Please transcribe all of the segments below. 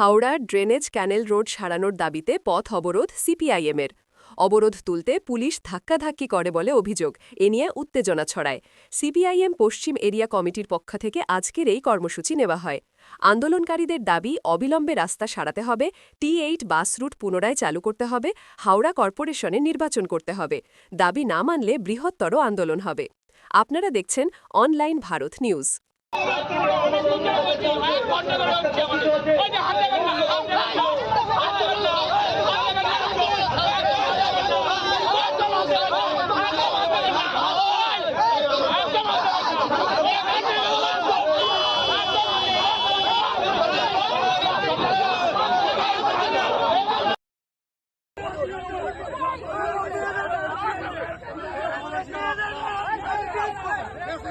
Howrah drainage ক্যানেল road সারানোর দাবিতে পথ অবরোধ সিপিআইএমের। অবরোধ তুলতে পুলিশ ধাক্কাধাক্কি করে বলে অভিযোগ, এ নিয়ে উত্তেজনা ছড়ায়। সিপিআইএম পশ্চিম এরিয়া কমিটির পক্ষ থেকে আজকের এই কর্মসূচি নেওয়া হয়। আন্দোলনকারীদের দাবি, অবিলম্বে রাস্তা সারাতে হবে, টি এইট বাস রুট পুনরায় চালু করতে হবে, হাওড়া কর্পোরেশনে নির্বাচন করতে হবে। দাবি না মানলে বৃহত্তর আন্দোলন হবে। আপনারা দেখছেন অনলাইন ভারত নিউজ।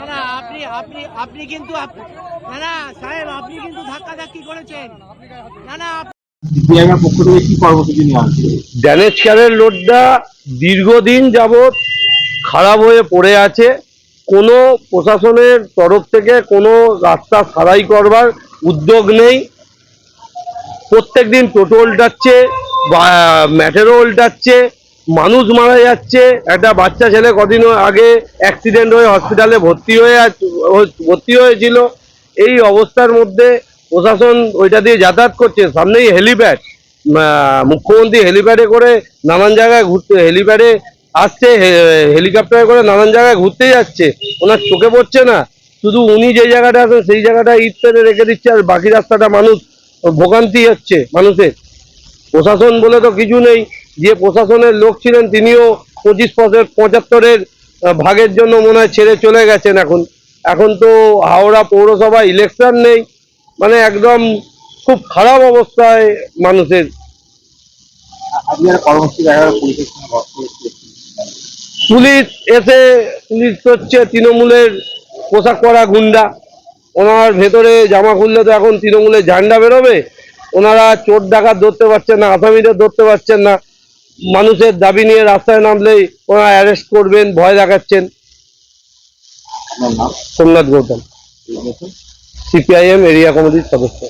না না আপনি আপনি আপনি কিন্তু আপ- না না সাহেব আপনি কিন্তু ধাক্কা ধাক্কি করেছেন। না না আপ- সিপিআইএমের পক্ষ থেকে কি কর্মসূচি নেওয়া ড্যানেজ ক্যারের রোডটা দীর্ঘদিন যাবৎ খারাপ হয়ে পড়ে আছে। কোনো প্রশাসনের তরফ থেকে কোনো রাস্তা সারাই করবার উদ্যোগ নেই। প্রত্যেক দিন টোটো উল্টাচ্ছে বা ম্যাটেরো উল্টাচ্ছে মানুষ মারা যাচ্ছে। একটা বাচ্চা ছেলে কদিন আগে অ্যাক্সিডেন্ট হয়ে হসপিটালে ভর্তি হয়ে ভর্তি হয়েছিল। এই অবস্থার মধ্যে প্রশাসন ওইটা দিয়ে যাতায়াত করছে। সামনেই হেলিপ্যাড মুখ্যমন্ত্রী হেলিপ্যাডে করে নানান জায়গায় ঘুরতে হেলিপ্যাডে আসছে হেলিকপ্টারে করে নানান জায়গায় ঘুরতে যাচ্ছে। ওনার চোখে পড়ছে না। শুধু উনি যে জায়গাটা আছেন, সেই জায়গাটা ইট পেরে রেখে দিচ্ছে আর বাকি রাস্তাটা মানুষ ভোগান্তি হচ্ছে, মানুষের। প্রশাসন বলে তো কিছু নেই। যে প্রশাসনের লোক ছিলেন, তিনিও পঁচিশ পঁচাত্তর পঁচাত্তরের ভাগের জন্য মনে হয় ছেড়ে চলে গেছেন এখন। এখন তো হাওড়া পৌরসভা ইলেকশন নেই। মানে একদম খুব খারাপ অবস্থায় মানুষের। পুলিশ এসে পুলিশ হচ্ছে তৃণমূলের পোশাক পরা গুন্ডা। ওনার ভেতরে জামা খুললে তো এখন তৃণমূলের ঝান্ডা বেরোবে। ওনারা চোর ডাকাত ধরতে পারছেন না আসামিদের ধরতে পারছেন না। মানুষের দাবি নিয়ে রাস্তায় নামলেই ওনারা অ্যারেস্ট করবেন ভয় দেখাচ্ছেন। আপনার নাম? সোমনাথ গৌতম। সিপিআইএম এরিয়া কমিটির সদস্য।